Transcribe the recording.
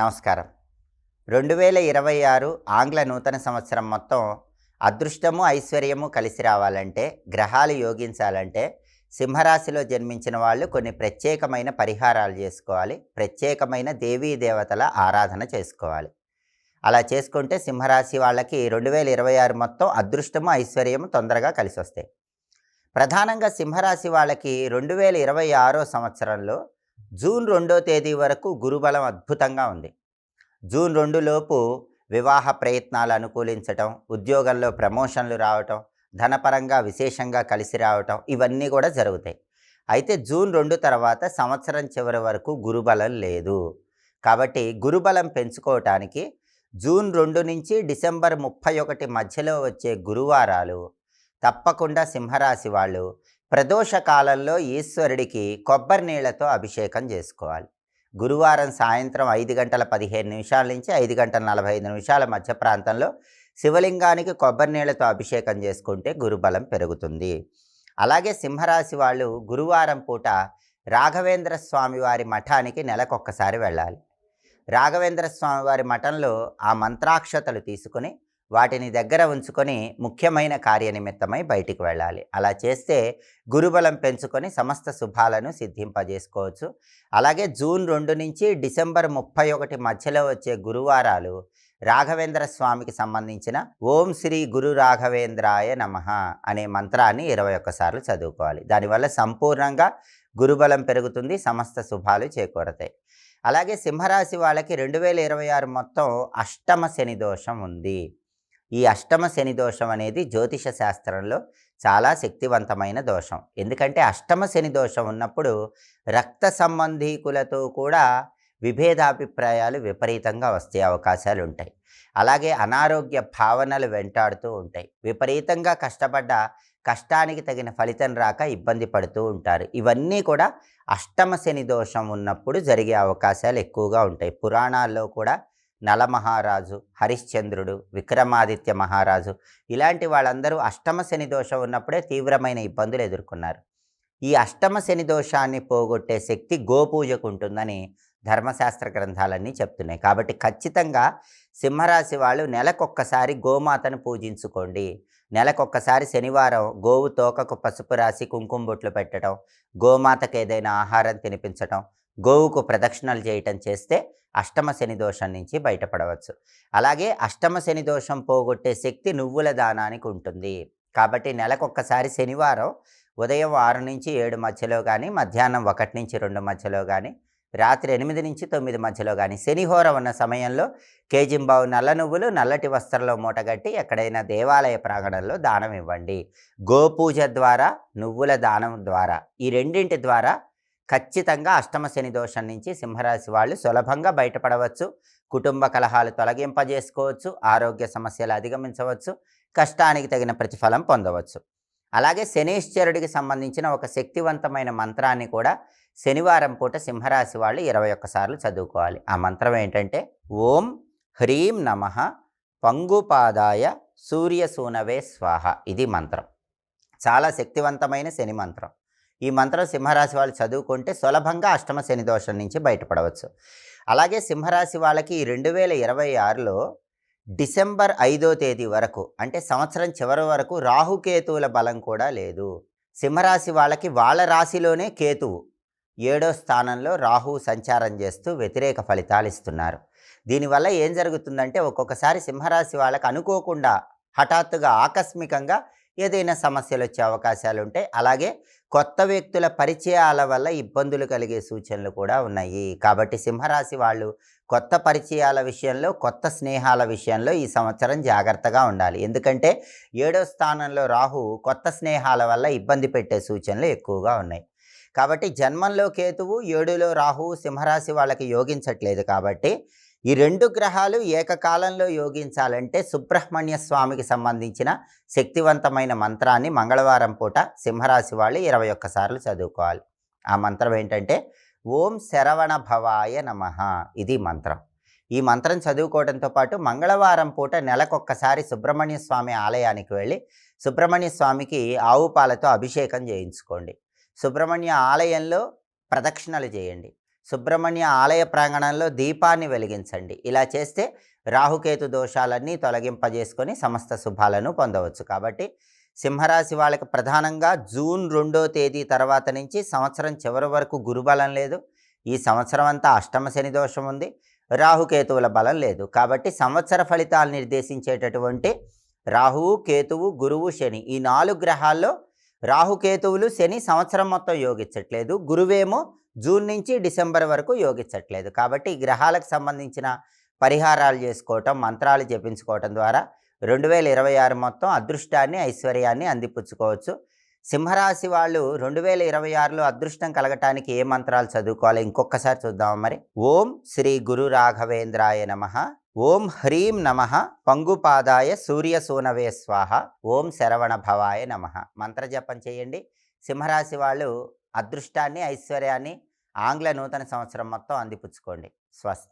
నమస్కారం. రెండు వేల ఇరవై ఆరు ఆంగ్ల నూతన సంవత్సరం మొత్తం అదృష్టము ఐశ్వర్యము కలిసి రావాలంటే గ్రహాలు యోగించాలంటే సింహరాశిలో జన్మించిన వాళ్ళు కొన్ని ప్రత్యేకమైన పరిహారాలు చేసుకోవాలి. ప్రత్యేకమైన దేవీ దేవతల ఆరాధన చేసుకోవాలి. అలా చేసుకుంటే సింహరాశి వాళ్ళకి రెండు వేల ఇరవై ఆరు మొత్తం అదృష్టము ఐశ్వర్యము తొందరగా కలిసి వస్తాయి ప్రధానంగా సింహరాశి వాళ్ళకి రెండు వేల ఇరవై ఆరో సంవత్సరంలో జూన్ రెండో తేదీ వరకు గురుబలం అద్భుతంగా ఉంది. జూన్ రెండులోపు వివాహ ప్రయత్నాలు అనుకూలించటం ఉద్యోగంలో ప్రమోషన్లు రావటం ధనపరంగా విశేషంగా కలిసి రావటం ఇవన్నీ కూడా జరుగుతాయి. అయితే జూన్ రెండు తర్వాత సంవత్సరం చివరి వరకు గురుబలం లేదు. కాబట్టి గురుబలం పెంచుకోవటానికి జూన్ రెండు నుంచి డిసెంబర్ ముప్పై ఒకటి మధ్యలో వచ్చే గురువారాలు తప్పకుండా సింహరాశి వాళ్ళు ప్రదోష కాలంలో ఈశ్వరుడికి కొబ్బరి నీళ్ళతో అభిషేకం చేసుకోవాలి. గురువారం సాయంత్రం ఐదు గంటల పదిహేను నిమిషాల నుంచి ఐదు గంటల నలభై ఐదు నిమిషాల మధ్య ప్రాంతంలో శివలింగానికి కొబ్బరి నీళ్ళతో అభిషేకం చేసుకుంటే గురుబలం పెరుగుతుంది. అలాగే సింహరాశి వాళ్ళు గురువారం పూట రాఘవేంద్ర స్వామి వారి మఠానికి నెలకొక్కసారి వెళ్ళాలి. రాఘవేంద్ర స్వామి వారి మఠంలో ఆ మంత్రాక్షతలు తీసుకుని వాటిని దగ్గర ఉంచుకొని ముఖ్యమైన కార్యనిమిత్తమై బయటికి వెళ్ళాలి. అలా చేస్తే గురుబలం పెంచుకొని సమస్త శుభాలను సిద్ధింపజేసుకోవచ్చు. అలాగే జూన్ రెండు నుంచి డిసెంబర్ ముప్పై ఒకటి మధ్యలో వచ్చే గురువారాలు రాఘవేంద్ర స్వామికి సంబంధించిన ఓం శ్రీ గురు రాఘవేంద్రాయ నమ అనే మంత్రాన్ని ఇరవై ఒక్కసార్లు చదువుకోవాలి. దానివల్ల సంపూర్ణంగా గురుబలం పెరుగుతుంది సమస్త శుభాలు చేకూరతాయి. అలాగే సింహరాశి వాళ్ళకి రెండు వేల ఇరవై ఆరు మొత్తం అష్టమ శని దోషం ఉంది. ఈ అష్టమ శని దోషం అనేది జ్యోతిష శాస్త్రంలో చాలా శక్తివంతమైన దోషం. ఎందుకంటే అష్టమ శని దోషం ఉన్నప్పుడు రక్త సంబంధీకులతో కూడా విభేదాభిప్రాయాలు విపరీతంగా వస్తే అవకాశాలు ఉంటాయి అలాగే అనారోగ్య భావనలు వెంటాడుతూ ఉంటాయి. విపరీతంగా కష్టపడ్డ కష్టానికి తగిన ఫలితం రాక ఇబ్బంది పడుతూ ఉంటారు. ఇవన్నీ కూడా అష్టమ శని దోషం ఉన్నప్పుడు జరిగే అవకాశాలు ఎక్కువగా ఉంటాయి. పురాణాల్లో కూడా నలమహారాజు హరిశ్చంద్రుడు విక్రమాదిత్య మహారాజు ఇలాంటి వాళ్ళందరూ అష్టమ శని దోషం ఉన్నప్పుడే తీవ్రమైన ఇబ్బందులు ఎదుర్కొన్నారు. ఈ అష్టమ శని దోషాన్ని పోగొట్టే శక్తి గోపూజకు ఉంటుందని ధర్మశాస్త్ర గ్రంథాలన్నీ చెప్తున్నాయి. కాబట్టి ఖచ్చితంగా సింహరాశి వాళ్ళు నెలకొక్కసారి గోమాతను పూజించుకోండి. నెలకొక్కసారి శనివారం గోవు తోకకు పసుపు రాసి కుంకుమ బొట్లు పెట్టడం గోమాతకు ఏదైనా ఆహారం తినిపించటం గోవుకు ప్రదక్షిణలు చేయటం చేస్తే అష్టమ శని దోషం నుంచి బయటపడవచ్చు. అలాగే అష్టమ శని దోషం పోగొట్టే శక్తి నువ్వుల దానానికి ఉంటుంది. కాబట్టి నెలకొక్కసారి శనివారం ఉదయం ఆరు నుంచి ఏడు మధ్యలో కానీ మధ్యాహ్నం ఒకటి నుంచి రెండు మధ్యలో కానీ రాత్రి ఎనిమిది నుంచి తొమ్మిది మధ్యలో కానీ శనిహోర ఉన్న సమయంలో కేజింబావు నల్ల నువ్వులు నల్లటి వస్త్రంలో మూటగట్టి ఎక్కడైనా దేవాలయ ప్రాంగణంలో దానం ఇవ్వండి. గోపూజ ద్వారా నువ్వుల దానం ద్వారా ఈ రెండింటి ద్వారా ఖచ్చితంగా అష్టమ శని దోషం నుంచి సింహరాశి వాళ్ళు సులభంగా బయటపడవచ్చు. కుటుంబ కలహాలు తొలగింపజేసుకోవచ్చు. ఆరోగ్య సమస్యలు అధిగమించవచ్చు. కష్టానికి తగిన ప్రతిఫలం పొందవచ్చు. అలాగే శనీశ్వరుడికి సంబంధించిన ఒక శక్తివంతమైన మంత్రాన్ని కూడా శనివారం పూట సింహరాశి వాళ్ళు ఇరవై ఒక్కసార్లు చదువుకోవాలి. ఆ మంత్రం ఏంటంటే ఓం హ్రీం నమ పంగుపాదాయ సూర్యసూనవే స్వాహ. ఇది మంత్రం. చాలా శక్తివంతమైన శని మంత్రం. ఈ మంత్రం సింహరాశి వాళ్ళు చదువుకుంటే సులభంగా అష్టమ శని దోషం నుంచి బయటపడవచ్చు. అలాగే సింహరాశి వాళ్ళకి రెండు వేల ఇరవై ఆరులో డిసెంబర్ ఐదో తేదీ వరకు అంటే సంవత్సరం చివరి వరకు రాహుకేతువుల బలం కూడా లేదు. సింహరాశి వాళ్ళకి వాళ్ళ రాశిలోనే కేతువు ఏడో స్థానంలో రాహు సంచారం చేస్తూ వ్యతిరేక ఫలితాలు ఇస్తున్నారు. దీనివల్ల ఏం జరుగుతుందంటే ఒక్కొక్కసారి సింహరాశి వాళ్ళకి అనుకోకుండా హఠాత్తుగా ఆకస్మికంగా ఏదైనా సమస్యలు వచ్చే అవకాశాలు ఉంటాయి అలాగే కొత్త వ్యక్తుల పరిచయాల వల్ల ఇబ్బందులు కలిగే సూచనలు కూడా ఉన్నాయి. కాబట్టి సింహరాశి వాళ్ళు కొత్త పరిచయాల విషయంలో కొత్త స్నేహాల విషయంలో ఈ సంవత్సరం జాగ్రత్తగా ఉండాలి. ఎందుకంటే ఏడో స్థానంలో రాహు కొత్త స్నేహాల వల్ల ఇబ్బంది పెట్టే సూచనలు ఎక్కువగా ఉన్నాయి. కాబట్టి జన్మంలో కేతువు ఏడులో రాహు సింహరాశి వాళ్ళకి యోగించట్లేదు కాబట్టి ఈ రెండు గ్రహాలు ఏకకాలంలో యోగించాలంటే సుబ్రహ్మణ్య స్వామికి సంబంధించిన శక్తివంతమైన మంత్రాన్ని మంగళవారం పూట సింహరాశి వాళ్ళు ఇరవై ఒక్కసార్లు చదువుకోవాలి. ఆ మంత్రం ఏంటంటే ఓం శరవణ భవాయ నమ. ఇది మంత్రం. ఈ మంత్రం చదువుకోవడంతో పాటు మంగళవారం పూట నెలకొక్కసారి సుబ్రహ్మణ్య స్వామి ఆలయానికి వెళ్ళి సుబ్రహ్మణ్య స్వామికి ఆవు పాలతో అభిషేకం చేయించుకోండి. సుబ్రహ్మణ్య ఆలయంలో ప్రదక్షిణలు చేయండి. సుబ్రహ్మణ్య ఆలయ ప్రాంగణంలో దీపాన్ని వెలిగించండి. ఇలా చేస్తే రాహుకేతు దోషాలన్నీ తొలగింపజేసుకొని సమస్త శుభాలను పొందవచ్చు. కాబట్టి సింహరాశి వాళ్ళకి ప్రధానంగా జూన్ రెండో తేదీ తర్వాత నుంచి సంవత్సరం చివరి వరకు గురుబలం లేదు. ఈ సంవత్సరం అంతా అష్టమ శని దోషం ఉంది. రాహుకేతువుల బలం లేదు. కాబట్టి సంవత్సర ఫలితాలు నిర్దేశించేటటువంటి రాహువు కేతువు గురువు శని ఈ నాలుగు గ్రహాల్లో రాహుకేతువులు శని సంవత్సరం మొత్తం యోగించట్లేదు. గురువేమో జూన్ నుంచి డిసెంబర్ వరకు యోగించట్లేదు. కాబట్టి గ్రహాలకు సంబంధించిన పరిహారాలు చేసుకోవటం మంత్రాలు జపించుకోవటం ద్వారా రెండు వేల ఇరవై ఆరు మొత్తం అదృష్టాన్ని ఐశ్వర్యాన్ని అందిపుచ్చుకోవచ్చు. సింహరాశి వాళ్ళు రెండు వేల ఇరవై ఆరులో అదృష్టం కలగటానికి ఏ మంత్రాలు చదువుకోవాలి? ఇంకొకసారి చూద్దాం మరి. ఓం శ్రీ గురు రాఘవేంద్రాయ నమ. ఓం హ్రీం నమ పంగుపాదాయ సూర్యసూనవే స్వాహ ఓం శరవణ భవాయ నమ. మంత్రజపం చేయండి. సింహరాశి వాళ్ళు అదృష్టాన్ని ఐశ్వర్యాన్ని ఆంగ్ల నూతన సంవత్సరం మొత్తం అందిపుచ్చుకోండి. స్వస్తి.